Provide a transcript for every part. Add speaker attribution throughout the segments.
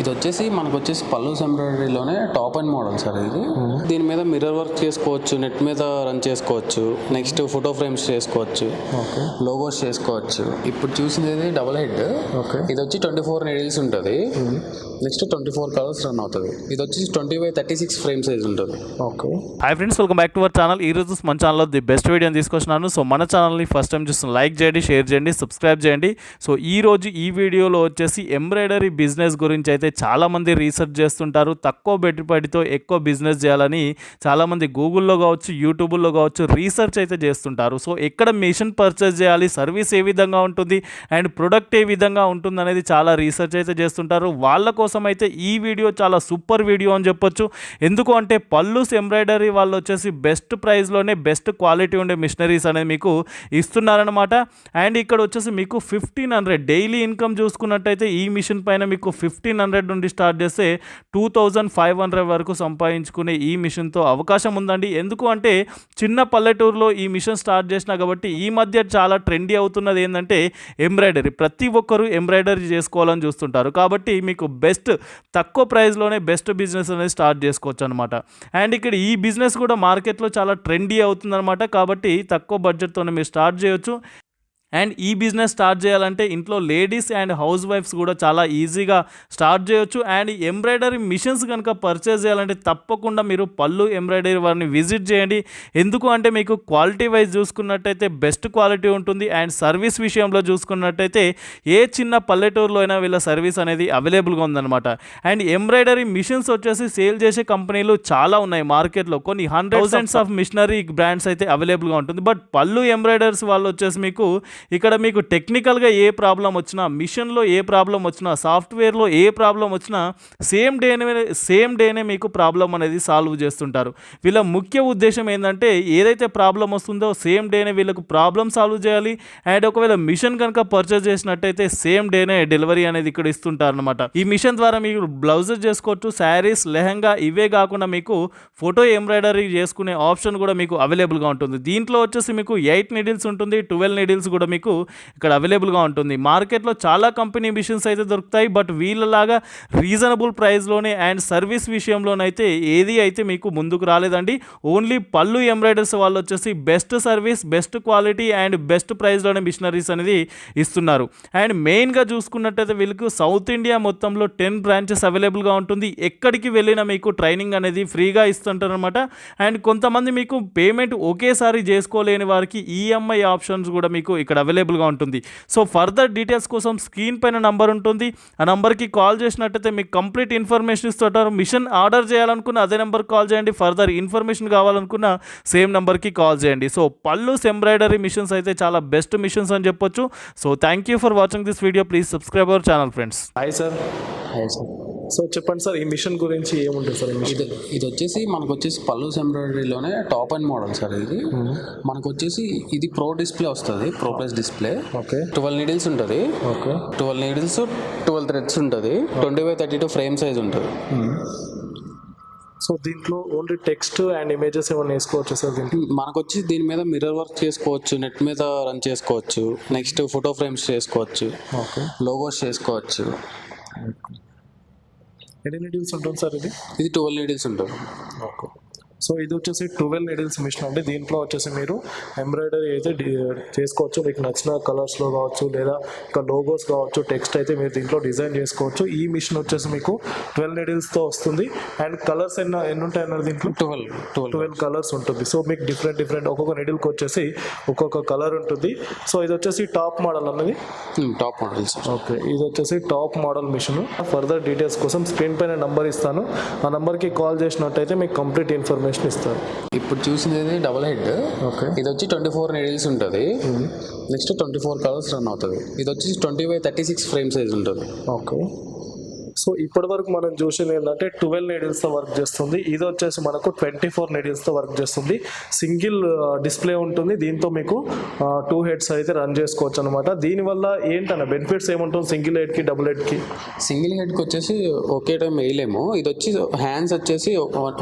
Speaker 1: ఇది వచ్చేసి మనకు వచ్చేసి పల్లూస్ ఎంబ్రాయిడరీలోనే టాప్ అండ్ మోడల్ సార్ ఇది. దీని మీద మిర్రర్ వర్క్ చేసుకోవచ్చు నెట్ మీద రన్ చేసుకోవచ్చు నెక్స్ట్ ఫోటో ఫ్రేమ్స్ చేసుకోవచ్చు
Speaker 2: ఓకే.
Speaker 1: లోగోస్ చేసుకోవచ్చు. ఇప్పుడు చూసింది డబుల్ హెడ్.
Speaker 2: ఓకే.
Speaker 1: ఇది వచ్చి ట్వంటీ ఫోర్ నీడిల్స్ ఉంటుంది. Next twenty four colours run అవుతుంది. ఇది వచ్చి twenty by thirty six frame size ఉంటుంది.
Speaker 2: Okay.
Speaker 3: Hi friends welcome back to our channel ఈ రోజు మన ఛానల్లో ది బెస్ట్ వీడియోని తీసుకొచ్చినాను. సో మన ఛానల్ని ఫస్ట్ టైం చూస్తున్న లైక్ చేయండి షేర్ చేయండి సబ్స్క్రైబ్ చేయండి. సో ఈ రోజు ఈ వీడియోలో వచ్చేసి ఎంబ్రాయిడరీ బిజినెస్ గురించి అయితే చాలామంది రీసెర్చ్ చేస్తుంటారు తక్కువ పెట్టుబడితో ఎక్కువ బిజినెస్ చేయాలని చాలామంది గూగుల్లో కావచ్చు యూట్యూబ్లో కావచ్చు రీసెర్చ్ అయితే చేస్తుంటారు. సో ఎక్కడ మిషన్ పర్చేస్ చేయాలి సర్వీస్ ఏ విధంగా ఉంటుంది అండ్ ప్రొడక్ట్ ఏ విధంగా ఉంటుంది అనేది చాలా రీసెర్చ్ అయితే చేస్తుంటారు. వాళ్ళ కోసం అయితే ఈ వీడియో చాలా సూపర్ వీడియో అని చెప్పొచ్చు. ఎందుకు అంటే పల్లూస్ ఎంబ్రాయిడరీ వాళ్ళు వచ్చేసి బెస్ట్ ప్రైస్లోనే బెస్ట్ క్వాలిటీ ఉండే మిషనరీస్ అనేది మీకు ఇస్తున్నారనమాట అండ్ ఇక్కడ వచ్చేసి మీకు ఫిఫ్టీన్ హండ్రెడ్ డైలీ ఇన్కమ్ చూసుకున్నట్టయితే ఈ మిషన్ పైన మీకు ఫిఫ్టీన్ హండ్రెడ్ నుండి స్టార్ట్ చేస్తే టూ థౌజండ్ ఫైవ్ హండ్రెడ్ వరకు సంపాదించుకునే ఈ మిషన్తో అవకాశం ఉందండి. ఎందుకు అంటే చిన్న పల్లెటూరులో ఈ మిషన్ స్టార్ట్ చేసినా కాబట్టి ఈ మధ్య చాలా ట్రెండీ అవుతున్నది ఏంటంటే ఎంబ్రాయిడరీ. ప్రతి ఒక్కరూ ఎంబ్రాయిడరీ చేసుకోవాలని చూస్తుంటారు. కాబట్టి మీకు బెస్ట్ తక్కువ ప్రైస్లోనే బెస్ట్ బిజినెస్ అనేది స్టార్ట్ చేసుకోవచ్చు అనమాట అండ్ ఇక్కడ ఈ బిజినెస్ కూడా మార్కెట్లో చాలా ట్రెండీ అవుతుందన్నమాట. కాబట్టి తక్కువ బడ్జెట్తోనే మీరు స్టార్ట్ చేయొచ్చు. అండ్ ఈ బిజినెస్ స్టార్ట్ చేయాలంటే ఇంట్లో లేడీస్ అండ్ హౌస్ వైఫ్స్ కూడా చాలా ఈజీగా స్టార్ట్ చేయొచ్చు. అండ్ ఎంబ్రాయిడరీ మిషన్స్ కనుక పర్చేస్ చేయాలంటే తప్పకుండా మీరు పళ్ళు ఎంబ్రాయిడరీ వారిని విజిట్ చేయండి. ఎందుకు అంటే మీకు క్వాలిటీ వైజ్ చూసుకున్నట్టయితే బెస్ట్ క్వాలిటీ ఉంటుంది. అండ్ సర్వీస్ విషయంలో చూసుకున్నట్టయితే ఏ చిన్న పల్లెటూరులో అయినా వీళ్ళ సర్వీస్ అనేది అవైలబుల్గా ఉందన్నమాట. అండ్ ఎంబ్రాయిడరీ మిషన్స్ వచ్చేసి సేల్ చేసే కంపెనీలు చాలా ఉన్నాయి మార్కెట్లో. కొన్ని హండ్రెడ్స్ ఆఫ్ మిషనరీ బ్రాండ్స్ అయితే అవైలబుల్గా ఉంటుంది. బట్ పళ్ళు ఎంబ్రాయిడర్స్ వాళ్ళు వచ్చేసి మీకు ఇక్కడ మీకు టెక్నికల్గా ఏ ప్రాబ్లం వచ్చినా మిషన్లో ఏ ప్రాబ్లం వచ్చినా సాఫ్ట్వేర్లో ఏ ప్రాబ్లం వచ్చినా సేమ్ డేనే సేమ్ డేనే మీకు ప్రాబ్లం అనేది సాల్వ్ చేస్తుంటారు. వీళ్ళ ముఖ్య ఉద్దేశం ఏంటంటే ఏదైతే ప్రాబ్లం వస్తుందో సేమ్ డేనే వీళ్ళకు ప్రాబ్లం సాల్వ్ చేయాలి. అండ్ ఒకవేళ మిషన్ కనుక పర్చేస్ చేసినట్టయితే సేమ్ డేనే డెలివరీ అనేది ఇక్కడ ఇస్తుంటారు అనమాట ఈ మిషన్ ద్వారా మీరు బ్లౌజెస్ చేసుకోవచ్చు శారీస్ లెహంగా ఇవే కాకుండా మీకు ఫోటో ఎంబ్రాయిడరీ చేసుకునే ఆప్షన్ కూడా మీకు అవైలబుల్గా ఉంటుంది. దీంట్లో వచ్చేసి మీకు ఎయిట్ నీడిల్స్ ఉంటుంది ట్వెల్వ్ నీడిల్స్ కూడా మీకు ఇక్కడ అవైలబుల్గా ఉంటుంది. మార్కెట్లో చాలా కంపెనీ మిషన్స్ అయితే దొరుకుతాయి. బట్ వీళ్ళలాగా రీజనబుల్ ప్రైస్లోనే అండ్ సర్వీస్ విషయంలోనైతే ఏది అయితే మీకు ముందుకు రాలేదండి. ఓన్లీ పళ్ళు ఎంబ్రాయిడర్స్ వాళ్ళు వచ్చేసి best service best quality and best ప్రైస్లోనే machineries అనేది ఇస్తున్నారు. అండ్ మెయిన్గా చూసుకున్నట్టయితే వీళ్ళకు సౌత్ ఇండియా మొత్తంలో టెన్ బ్రాంచెస్ అవైలబుల్గా ఉంటుంది. ఎక్కడికి వెళ్ళినా మీకు ట్రైనింగ్ అనేది ఫ్రీగా ఇస్తుంటారనమాట అండ్ కొంతమంది మీకు పేమెంట్ ఒకేసారి చేసుకోలేని వారికి ఈఎంఐ ఆప్షన్స్ కూడా మీకు ఇక్కడ అవైలబుల్గా ఉంటుంది. సో ఫర్దర్ డీటెయిల్స్ కోసం స్క్రీన్ పైన నంబర్ ఉంటుంది. ఆ నంబర్కి కాల్ చేసినట్టయితే మీకు కంప్లీట్ ఇన్ఫర్మేషన్ ఇస్తుంటారు. మిషన్ ఆర్డర్ చేయాలనుకున్న అదే నెంబర్కి కాల్ చేయండి. ఫర్దర్ ఇన్ఫర్మేషన్ కావాలనుకున్న సేమ్ నెంబర్కి కాల్ చేయండి. సో పళ్ళుస్ ఎంబ్రాయిడరీ మిషన్స్ అయితే చాలా బెస్ట్ మిషన్స్ అని చెప్పొచ్చు. So thank you for watching this video please subscribe our channel friends
Speaker 2: hi sir
Speaker 1: sir
Speaker 2: so చెప్పండి సార్ ఈ మిషన్ గురించి ఏముంటుంది సార్
Speaker 1: ఇది ఇది వచ్చేసి మనకు వచ్చేసి పల్లూస్ ఎంబ్రాయిడరీలోనే టాప్ అండ్ మోడల్ సార్ ఇది. మనకు వచ్చేసి ఇది ప్రో డిస్ప్లే వస్తుంది pro plus display.
Speaker 2: Okay.
Speaker 1: Twelve needles ఉంటుంది.
Speaker 2: Okay.
Speaker 1: Twelve needles twelve threads ఉంటుంది. Twenty by thirty two frame size ఉంటుంది.
Speaker 2: సో దీంట్లో ఓన్లీ టెక్స్ట్ అండ్ ఇమేజెస్ ఏమైనా వేసుకోవచ్చు సార్ దీంట్లో?
Speaker 1: మనకు వచ్చి దీని మీద మిర్రర్ వర్క్ చేసుకోవచ్చు నెట్ మీద రన్ చేసుకోవచ్చు నెక్స్ట్ ఫోటో ఫ్రేమ్స్ చేసుకోవచ్చు
Speaker 2: ఓకే.
Speaker 1: లోగోస్ చేసుకోవచ్చు.
Speaker 2: ఎన్ని నీడిల్స్ ఉంటుంది సార్ ఇది
Speaker 1: ఇది ట్వెల్వ్ నీడిల్స్ ఉంటుంది
Speaker 2: ఓకే సో ఇది వచ్చేసి ట్వెల్వ్ నీడిల్స్ మిషన్ అండి. దీంట్లో వచ్చేసి మీరు ఎంబ్రాయిడరీ అయితే చేసుకోవచ్చు. మీకు నచ్చిన కలర్స్లో కావచ్చు లేదా ఇంకా లోగోస్ కావచ్చు టెక్స్ట్ అయితే మీరు దీంట్లో డిజైన్ చేసుకోవచ్చు. ఈ మిషన్ వచ్చేసి మీకు ట్వెల్వ్ నీడిల్స్తో వస్తుంది. అండ్ కలర్స్ ఎన్న ఎన్ని ఉంటాయి అన్నారు దీంట్లో?
Speaker 1: Twelve twelve.
Speaker 2: కలర్స్ ఉంటుంది. సో మీకు డిఫరెంట్ డిఫరెంట్ ఒక్కొక్క నీడిల్కి వచ్చేసి ఒక్కొక్క కలర్ ఉంటుంది. సో ఇది వచ్చేసి టాప్ మోడల్ అన్నది?
Speaker 1: Top models
Speaker 2: okay. ఇది వచ్చేసి top model machine further details కోసం స్క్రీన్ పైన నంబర్ ఇస్తాను. ఆ నంబర్కి కాల్ చేసినట్టయితే మీకు కంప్లీట్ ఇన్ఫర్మేషన్ ఇస్తారు.
Speaker 1: ఇప్పుడు చూసింది డబల్ హెడ్
Speaker 2: ఓకే
Speaker 1: ఇది వచ్చి ట్వంటీ ఫోర్ నీడిల్స్ ఉంటుంది. Next twenty four colours run అవుతుంది. ఇది వచ్చి twenty by thirty six frame size ఉంటుంది.
Speaker 2: ఓకే సో ఇప్పటి వరకు మనం చూసింది ఏంటంటే ట్వెల్వ్ నీడిల్స్తో వర్క్ చేస్తుంది. ఇది వచ్చేసి మనకు ట్వంటీ ఫోర్ నీడిల్స్తో వర్క్ చేస్తుంది. సింగిల్ డిస్ప్లే ఉంటుంది. దీంతో మీకు టూ హెడ్స్ అయితే రన్ చేసుకోవచ్చు అనమాట దీనివల్ల ఏంటన్న బెనిఫిట్స్ ఏముంటుంది సింగిల్ హెడ్కి డబుల్ హెడ్కి
Speaker 1: సింగిల్ హెడ్కి వచ్చేసి ఒకే టైం వేయలేము. ఇది వచ్చి హ్యాండ్స్ వచ్చేసి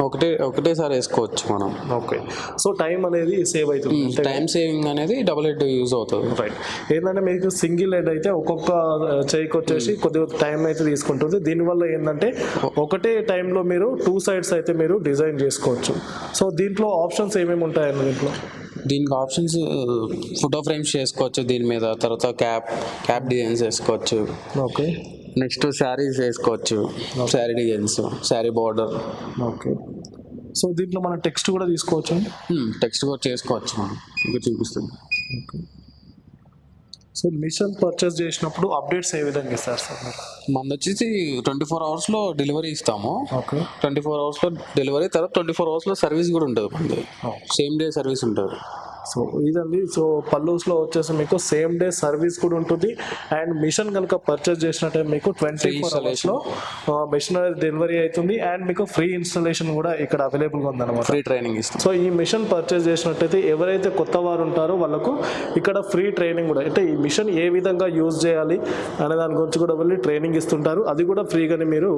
Speaker 1: ఒకటే ఒకటేసారి వేసుకోవచ్చు మనం.
Speaker 2: ఓకే. సో టైం అనేది సేవ్ అవుతుంది.
Speaker 1: టైం సేవింగ్ అనేది డబుల్ హెడ్ యూజ్ అవుతుంది.
Speaker 2: రైట్ ఏంటంటే మీకు సింగిల్ హెడ్ అయితే ఒక్కొక్క చేయికి వచ్చేసి కొద్దిగా టైం అయితే తీసుకుంటుంది. దీనివల్ల ఏంటంటే ఒకటే టైంలో మీరు టూ సైడ్స్ అయితే మీరు డిజైన్ చేసుకోవచ్చు. సో దీంట్లో ఆప్షన్స్ ఏమేమి ఉంటాయండి దీంట్లో?
Speaker 1: దీనికి ఆప్షన్స్ ఫోటో ఫ్రేమ్స్ చేసుకోవచ్చు దీని మీద తర్వాత క్యాప్ క్యాప్ డిజైన్స్ వేసుకోవచ్చు
Speaker 2: ఓకే.
Speaker 1: నెక్స్ట్ శారీస్ వేసుకోవచ్చు. Sari designs sari border.
Speaker 2: Okay. So దీంట్లో మనం టెక్స్ట్ కూడా తీసుకోవచ్చు
Speaker 1: టెక్స్ట్ కూడా చేసుకోవచ్చు మనం. ఇంకా చూపిస్తుంది
Speaker 2: సో మిషన్ పర్చేస్ చేసినప్పుడు అప్డేట్స్ ఏ విధంగా ఇస్తారు సార్ మీరు?
Speaker 1: మనది వచ్చేసి ట్వంటీ ఫోర్ అవర్స్లో డెలివరీ ఇస్తాము.
Speaker 2: ఓకే.
Speaker 1: ట్వంటీ ఫోర్ అవర్స్లో డెలివరీ తర్వాత ట్వంటీ ఫోర్ అవర్స్లో సర్వీస్ కూడా ఉంటుంది మనది సేమ్ డే సర్వీస్ ఉంటుంది.
Speaker 2: సో ఇదండి. సో పల్లూస్లో వచ్చేసి మీకు సేమ్ డే సర్వీస్ కూడా ఉంటుంది. అండ్ మిషన్ కనుక పర్చేస్ చేసినట్టే మీకు ట్వంటీ ఫోర్ అవర్స్లో మిషన్ డెలివరీ అవుతుంది. అండ్ మీకు ఫ్రీ ఇన్స్టాలేషన్ కూడా ఇక్కడ అవైలబుల్గా ఉందన్నమాట.
Speaker 1: ఫ్రీ ట్రైనింగ్ ఇస్తాం
Speaker 2: సో ఈ మిషన్ పర్చేస్ చేసినట్టయితే ఎవరైతే కొత్త వారు ఉంటారో వాళ్ళకు ఇక్కడ ఫ్రీ ట్రైనింగ్ కూడా అంటే ఈ మిషన్ ఏ విధంగా యూజ్ చేయాలి అనే దాని గురించి కూడా వెళ్ళి ట్రైనింగ్ ఇస్తుంటారు. అది కూడా ఫ్రీగానే మీరు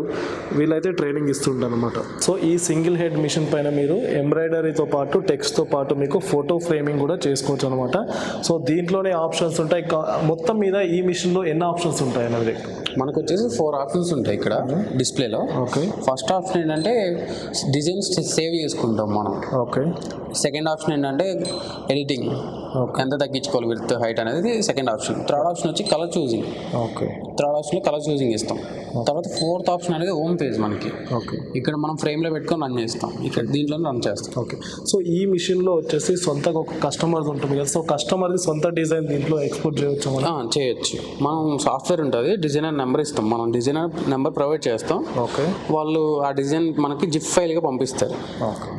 Speaker 2: వీళ్ళైతే ట్రైనింగ్ ఇస్తుంటారు అనమాట సో ఈ సింగిల్ హెడ్ మిషన్ పైన మీరు ఎంబ్రాయిడరీతో పాటు టెక్స్ట్తో పాటు మీకు ఫోటో ఫ్రేమింగ్ కూడా చేసుకోవచ్చు అనమాట సో దీంట్లోనే ఆప్షన్స్ ఉంటాయి. కా- మొత్తం మీద ఈ మిషన్లో ఎన్ని ఆప్షన్స్ ఉంటాయి అనేది
Speaker 1: మనకు వచ్చేసి ఫోర్ ఆప్షన్స్ ఉంటాయి ఇక్కడ డిస్ప్లేలో.
Speaker 2: ఓకే.
Speaker 1: ఫస్ట్ ఆప్షన్ ఏంటంటే డిజైన్స్ సేవ్ చేసుకుంటాం మనం.
Speaker 2: ఓకే.
Speaker 1: సెకండ్ ఆప్షన్ ఏంటంటే ఎడిటింగ్ ఎంత తగ్గించుకోవాలి విత్ హైట్ అనేది సెకండ్ ఆప్షన్ థర్డ్ ఆప్షన్ వచ్చి కలర్ చూసింగ్
Speaker 2: ఓకే.
Speaker 1: థర్డ్ ఆప్షన్లో కలర్ చూసింగ్ ఇస్తాం తర్వాత ఫోర్త్ ఆప్షన్ అనేది హోమ్ పేజ్ మనకి.
Speaker 2: ఓకే.
Speaker 1: ఇక్కడ మనం ఫ్రేమ్లో పెట్టుకొని రన్ చేస్తాం. ఇక్కడ దీంట్లో రన్ చేస్తాం.
Speaker 2: ఓకే. సో ఈ మిషన్లో వచ్చేసి సొంతగా ఒక కస్టమర్ ఉంటుంది కదా. సో కస్టమర్ది సొంత డిజైన్ దీంట్లో ఎక్స్పోర్ట్ చేయొచ్చు
Speaker 1: ఆ, చేయొచ్చు. మనం సాఫ్ట్వేర్ ఉంటుంది డిజైనర్ నెంబర్ ఇస్తాం. మనం డిజైనర్ నెంబర్ ప్రొవైడ్ చేస్తాం.
Speaker 2: ఓకే.
Speaker 1: వాళ్ళు ఆ డిజైన్ మనకి జిప్ ఫైల్గా పంపిస్తారు.
Speaker 2: ఓకే.